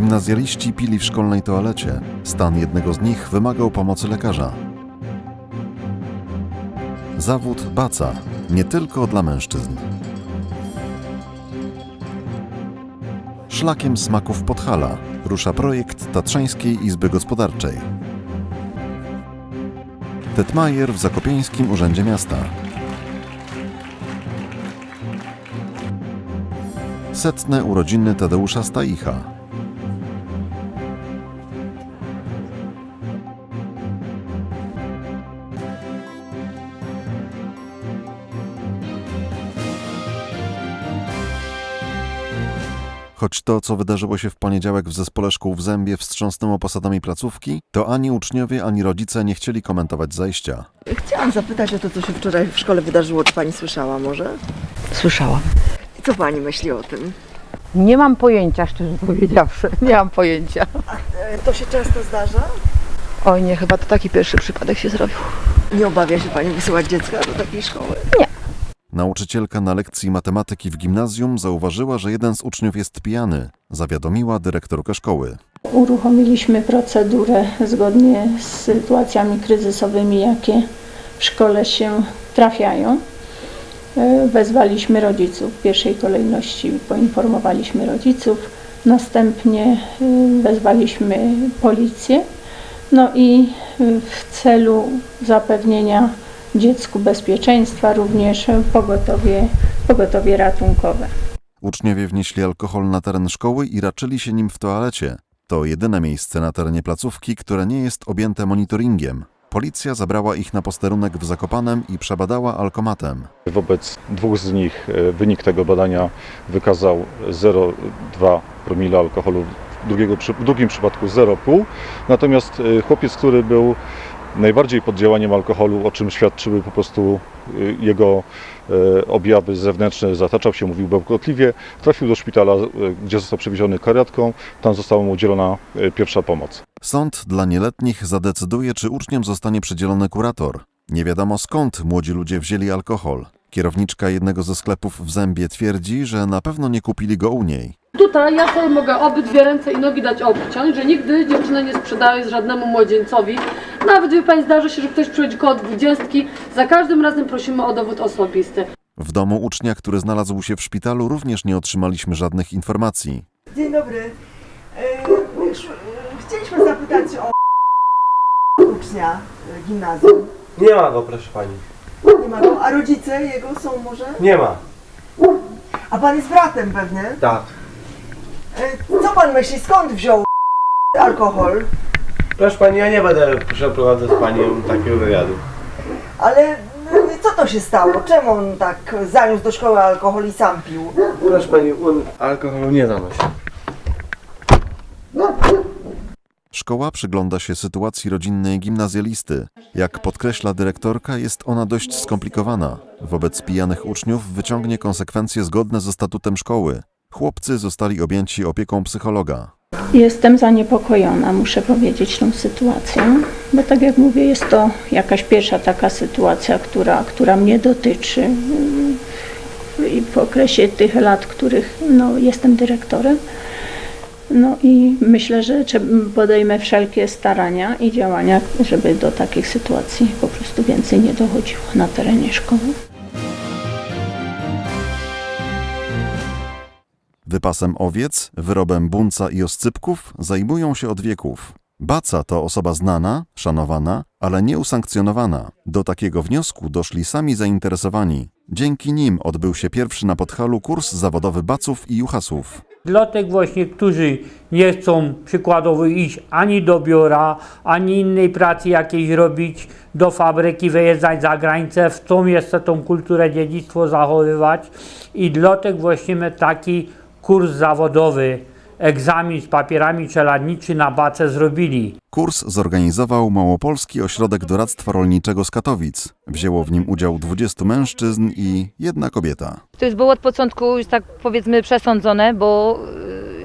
Gimnazjaliści pili w szkolnej toalecie. Stan jednego z nich wymagał pomocy lekarza. Zawód baca nie tylko dla mężczyzn. Szlakiem smaków Podhala rusza projekt Tatrzańskiej Izby Gospodarczej. Tetmajer w Zakopieńskim Urzędzie Miasta. Setne urodziny Tadeusza Staicha. Choć to, co wydarzyło się w poniedziałek w zespole szkół w Zębie wstrząsnęło posadami placówki, to ani uczniowie, ani rodzice nie chcieli komentować zajścia. Chciałam zapytać o to, co się wczoraj w szkole wydarzyło. Czy pani słyszała może? Słyszałam. I co pani myśli o tym? Nie mam pojęcia, szczerze powiedziawszy. Nie mam pojęcia. E, To się często zdarza? Oj nie, chyba to taki pierwszy przypadek się zrobił. Nie obawia się pani wysyłać dziecka do takiej szkoły? Nauczycielka na lekcji matematyki w gimnazjum zauważyła, że jeden z uczniów jest pijany. Zawiadomiła dyrektorkę szkoły. Uruchomiliśmy procedurę zgodnie z sytuacjami kryzysowymi, jakie w szkole się trafiają. E, Wezwaliśmy rodziców. W pierwszej kolejności poinformowaliśmy rodziców, następnie e, wezwaliśmy policję. No i e, w celu zapewnienia dziecku bezpieczeństwa również pogotowie, pogotowie ratunkowe. Uczniowie wnieśli alkohol na teren szkoły i raczyli się nim w toalecie. To jedyne miejsce na terenie placówki, które nie jest objęte monitoringiem. Policja zabrała ich na posterunek w Zakopanem i przebadała alkomatem. Wobec dwóch z nich e, wynik tego badania wykazał 0,2 promila alkoholu, w, drugiego, w drugim przypadku 0,5. Natomiast e, chłopiec, który był najbardziej pod działaniem alkoholu, o czym świadczyły po prostu e, jego e, objawy zewnętrzne, zataczał się, mówił bełkotliwie, trafił do szpitala, e, gdzie został przewieziony karetką. Tam została mu udzielona e, pierwsza pomoc. Sąd dla nieletnich zadecyduje, czy uczniom zostanie przydzielony kurator. Nie wiadomo skąd młodzi ludzie wzięli alkohol. Kierowniczka jednego ze sklepów w Zębie twierdzi, że na pewno nie kupili go u niej. Tutaj ja sobie mogę obydwie ręce i nogi dać obciąć, że nigdy dziewczyny nie sprzedaje żadnemu młodzieńcowi. Nawet wie pani zdarzy się, że ktoś przychodzi koło dwudziestki, za każdym razem prosimy o dowód osobisty. W domu ucznia, który znalazł się w szpitalu, również nie otrzymaliśmy żadnych informacji. Dzień dobry. E, już, e, Chcieliśmy zapytać o ucznia e, gimnazjum. Nie ma go, proszę pani. Nie ma go. A rodzice jego są może? Nie ma. A pan jest bratem pewnie? Tak. Co pan myśli, skąd wziął alkohol? Proszę pani, ja nie będę przeprowadzać z panią takiego wywiadu. Ale e, co to się stało? Czemu on tak zaniósł do szkoły alkohol i sam pił? Proszę pani, on alkoholu nie zanosi. Szkoła przygląda się sytuacji rodzinnej gimnazjalisty. Jak podkreśla dyrektorka, jest ona dość skomplikowana. Wobec pijanych uczniów wyciągnie konsekwencje zgodne ze statutem szkoły. Chłopcy zostali objęci opieką psychologa. Jestem zaniepokojona, muszę powiedzieć, tą sytuacją, bo tak jak mówię, jest to jakaś pierwsza taka sytuacja, która, która mnie dotyczy i w okresie tych lat, których no, jestem dyrektorem. No i myślę, że podejmę wszelkie starania i działania, żeby do takich sytuacji po prostu więcej nie dochodziło na terenie szkoły. Wypasem owiec, wyrobem bunca i oscypków zajmują się od wieków. Baca to osoba znana, szanowana, ale nieusankcjonowana. Do takiego wniosku doszli sami zainteresowani. Dzięki nim odbył się pierwszy na Podhalu kurs zawodowy baców i juchasów. Dla tych właśnie, którzy nie chcą przykładowo iść ani do biura, ani innej pracy jakiejś robić, do fabryki, wyjeżdżać za granicę, chcą jeszcze tą kulturę, dziedzictwo zachowywać i dla tych właśnie my taki kurs zawodowy, egzamin z papierami czeladniczy na bace zrobili. Kurs zorganizował Małopolski Ośrodek Doradztwa Rolniczego z Katowic. Wzięło w nim udział 20 mężczyzn i jedna kobieta. To już było od początku już tak powiedzmy przesądzone, bo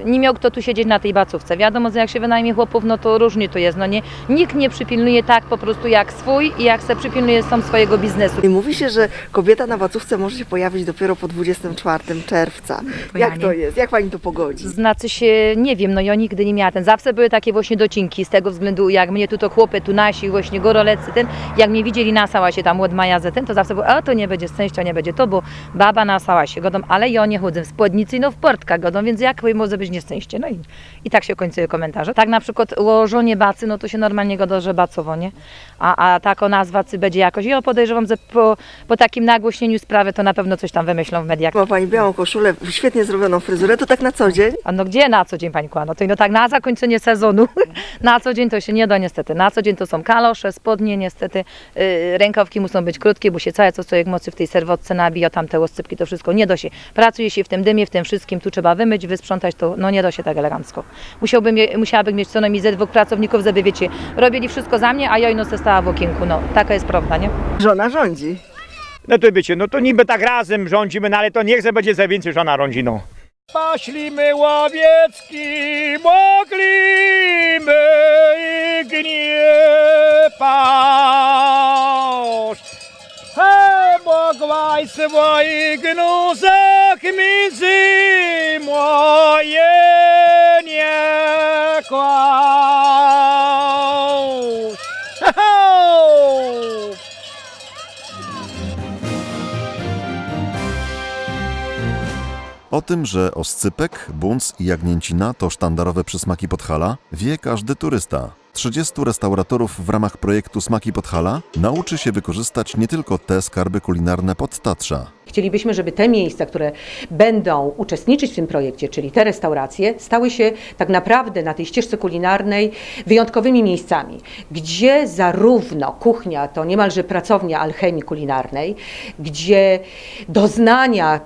y, nie miał kto tu siedzieć na tej bacówce. Wiadomo, że jak się wynajmie chłopów, no to różnie to jest. No nie, nikt nie przypilnuje tak po prostu jak swój i jak se przypilnuje sam swojego biznesu. I mówi się, że kobieta na wacówce może się pojawić dopiero po 24 czerwca. To ja Jak to nie. jest? Jak pani to pogodzi? Znaczy się, nie wiem, no ja nigdy nie miała ten. Zawsze były takie właśnie docinki z tego względu, jak mnie tu to chłopy, tu nasi, właśnie gorolecy, ten, jak mnie widzieli nasała się tam od maja za ten, to zawsze było, a to nie będzie szczęścia, nie będzie to, bo baba nasała się godą, ale ja nie chodzę w spódnicy, no w portkach godą, więc jak może być nieszczęście? No i, i tak się kończyły komentarze. Tak na przykład o żonie bacy, no to się normalnie godo, że bacowo, nie? A, a tak o nazwacy będzie jakoś, ja podejrzewam, że po, po takim nagłośnieniu sprawy to na pewno coś tam wymyślą w mediach. Ma pani białą koszulę, świetnie zrobioną fryzurę, to tak na co dzień? A no gdzie na co dzień pani kła? No to no tak na zakończenie sezonu. na co dzień to się nie da niestety. Na co dzień to są kalosze, spodnie niestety. Yy, rękawki muszą być krótkie, bo się całe co człowiek mocy w tej serwotce nabija, tam te oscypki, to wszystko nie da się. Pracuje się w tym dymie, w tym wszystkim, tu trzeba wymyć, wysprzątać, to no nie da się tak elegancko. Musiałbym, musiałabym mieć co najmniej ze dwóch pracowników, żeby wiecie, robili wszystko za mnie, a ja ino stała w okienku. No taka jest prawda, nie? Żona rządzi. No to wiecie, no to niby tak razem rządzimy, no ale to niech będzie za więcej żona rządzi, no. Poślimy łowiecki, moglimy i gniepasz. He, mogłaj swoich gnuzek między moje nie kłasz. O tym, że oscypek, bunc i jagnięcina to sztandarowe przysmaki Podhala, wie każdy turysta. 30 restauratorów w ramach projektu Smaki Podhala nauczy się wykorzystać nie tylko te skarby kulinarne Podtatrza. Chcielibyśmy, żeby te miejsca, które będą uczestniczyć w tym projekcie, czyli te restauracje, stały się tak naprawdę na tej ścieżce kulinarnej wyjątkowymi miejscami, gdzie zarówno kuchnia to niemalże pracownia alchemii kulinarnej, gdzie doznania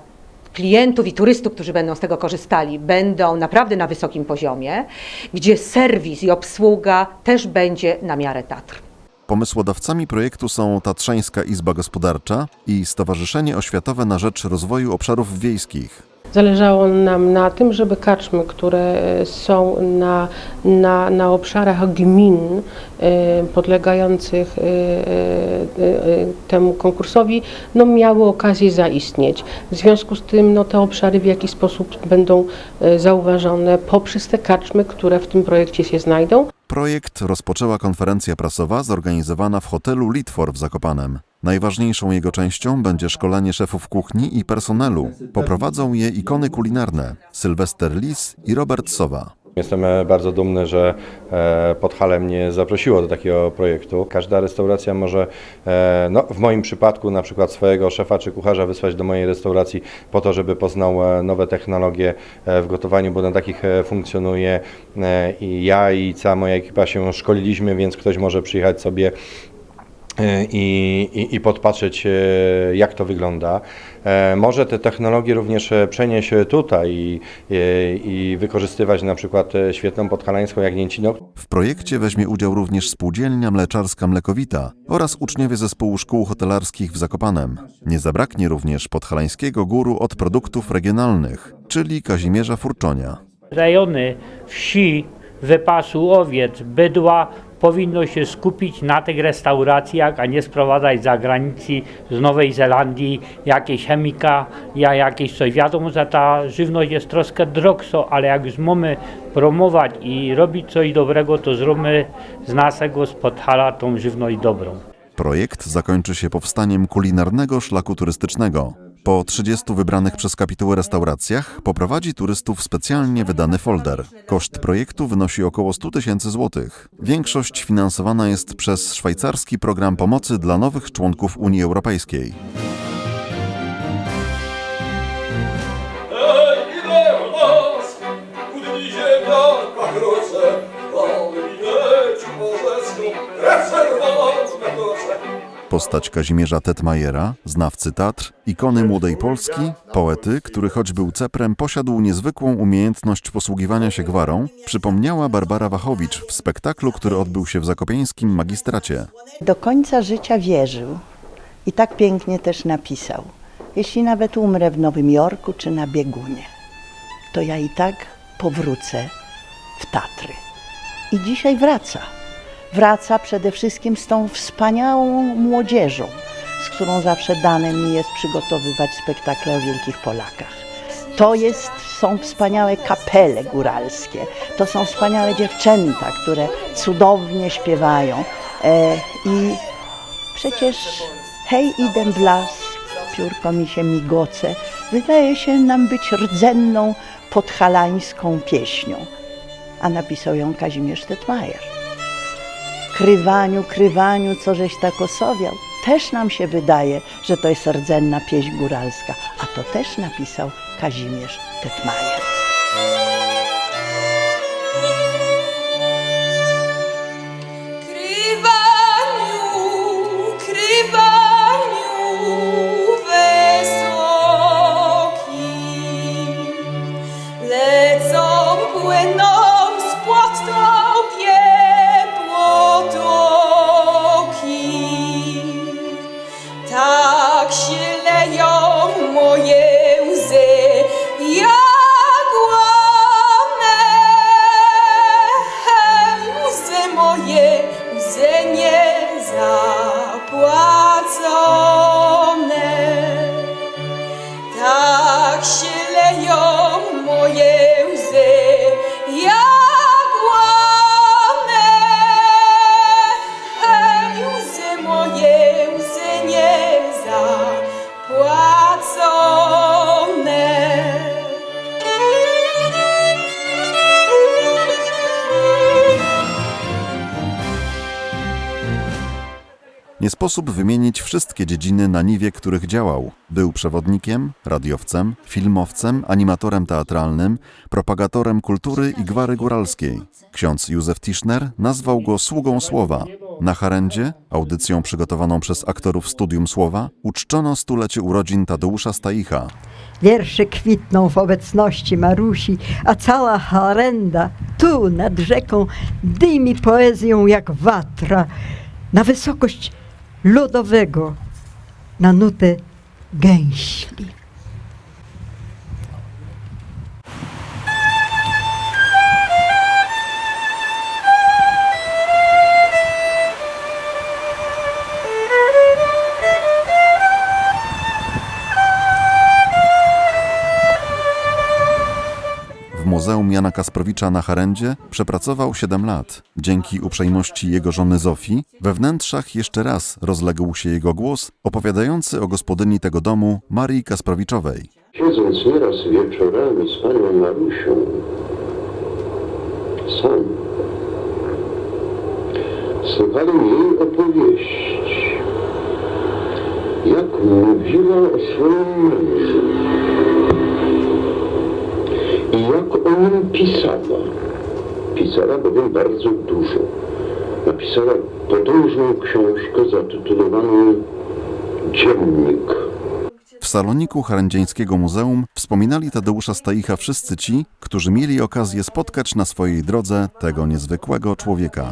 klientów i turystów, którzy będą z tego korzystali, będą naprawdę na wysokim poziomie, gdzie serwis i obsługa też będzie na miarę Tatr. Pomysłodawcami projektu są Tatrzańska Izba Gospodarcza i Stowarzyszenie Oświatowe na Rzecz Rozwoju Obszarów Wiejskich. Zależało nam na tym, żeby karczmy, które e, są na, na, na obszarach gmin e, podlegających e, temu konkursowi, no, miały okazję zaistnieć. W związku z tym no, te obszary w jakiś sposób będą zauważone poprzez te karczmy, które w tym projekcie się znajdą. Projekt rozpoczęła konferencja prasowa zorganizowana w hotelu Litfor w Zakopanem. Najważniejszą jego częścią będzie szkolenie szefów kuchni i personelu. Poprowadzą je ikony kulinarne Sylwester Lis i Robert Sowa. Jestem e, bardzo dumny, że e, Podhale mnie zaprosiło do takiego projektu. Każda restauracja może, e, no, w moim przypadku na przykład swojego szefa czy kucharza wysłać do mojej restauracji po to, żeby poznał nowe technologie w gotowaniu, bo na takich funkcjonuje i ja i cała moja ekipa się szkoliliśmy, więc ktoś może przyjechać sobie i, i, i podpatrzeć, e, jak to wygląda. E, Może te technologie również e, przenieść tutaj i, i, wykorzystywać na przykład e, świetną podhalańską jagnięcinę, W projekcie weźmie udział również spółdzielnia mleczarska Mlekowita oraz uczniowie zespołu szkół hotelarskich w Zakopanem. Nie zabraknie również podhalańskiego guru od produktów regionalnych, czyli Kazimierza Furczonia. rejony wsi, wypasu owiec, bydła powinno się skupić na tych restauracjach, a nie sprowadzać z zagranicy, z Nowej Zelandii jakieś chemika, ja jakieś coś. Wiadomo, że ta żywność jest troszkę drogso, ale jak już mamy promować i robić coś dobrego, to zróbmy z naszego z Podhala tą żywność dobrą. Projekt zakończy się powstaniem kulinarnego szlaku turystycznego. Po 30 wybranych przez kapitułę restauracjach poprowadzi turystów specjalnie wydany folder. Koszt projektu wynosi około 100 tysięcy złotych. Większość finansowana jest przez szwajcarski program pomocy dla nowych członków Unii Europejskiej. Postać Kazimierza Tetmajera, znawcy Tatr, ikony młodej Polski, poety, który choć był ceprem, posiadł niezwykłą umiejętność posługiwania się gwarą, przypomniała Barbara Wachowicz w spektaklu, który odbył się w zakopiańskim magistracie. Do końca życia wierzył i tak pięknie też napisał. Jeśli nawet umrę w Nowym Jorku czy na biegunie, to ja i tak powrócę w Tatry. I dzisiaj wraca. Wraca przede wszystkim z tą wspaniałą młodzieżą, z którą zawsze dane mi jest przygotowywać spektakle o wielkich Polakach. To jest, są wspaniałe kapele góralskie, to są wspaniałe dziewczęta, które cudownie śpiewają. E, I przecież hej, idę w las, piórko mi się migoce, wydaje się nam być rdzenną podhalańską pieśnią. A napisał ją Kazimierz Tetmajer. Krywaniu, krywaniu, co żeś tak osowiał. Też nam się wydaje, że to jest rdzenna pieśń góralska, a to też napisał Kazimierz Tetmajer. Lecą, płyną sposób wymienić wszystkie dziedziny na niwie, których działał. Był przewodnikiem, radiowcem, filmowcem, animatorem teatralnym, propagatorem kultury i gwary góralskiej. Ksiądz Józef Tischner nazwał go sługą słowa. Na Harendzie, audycją przygotowaną przez aktorów Studium Słowa, uczczono stulecie urodzin Tadeusza Staicha. Wiersze kwitną w obecności Marusi, a cała harenda tu nad rzeką dymi poezją jak watra na wysokość lodowego, na nutę gęśli. Kasprowicza na Harendzie przepracował 7 lat. Dzięki uprzejmości jego żony Zofii, we wnętrzach jeszcze raz rozległ się jego głos opowiadający o gospodyni tego domu Marii Kasprowiczowej. Siedząc nieraz wieczorami z panią Marusią, sam, słuchałem jej opowieści, jak mówiła o swoim mężu i jak o nim pisała. Pisała bowiem bardzo dużo. Napisała podróżną książkę zatytułowaną Dziennik. W saloniku Harendzieńskiego Muzeum wspominali Tadeusza Staicha wszyscy ci, którzy mieli okazję spotkać na swojej drodze tego niezwykłego człowieka.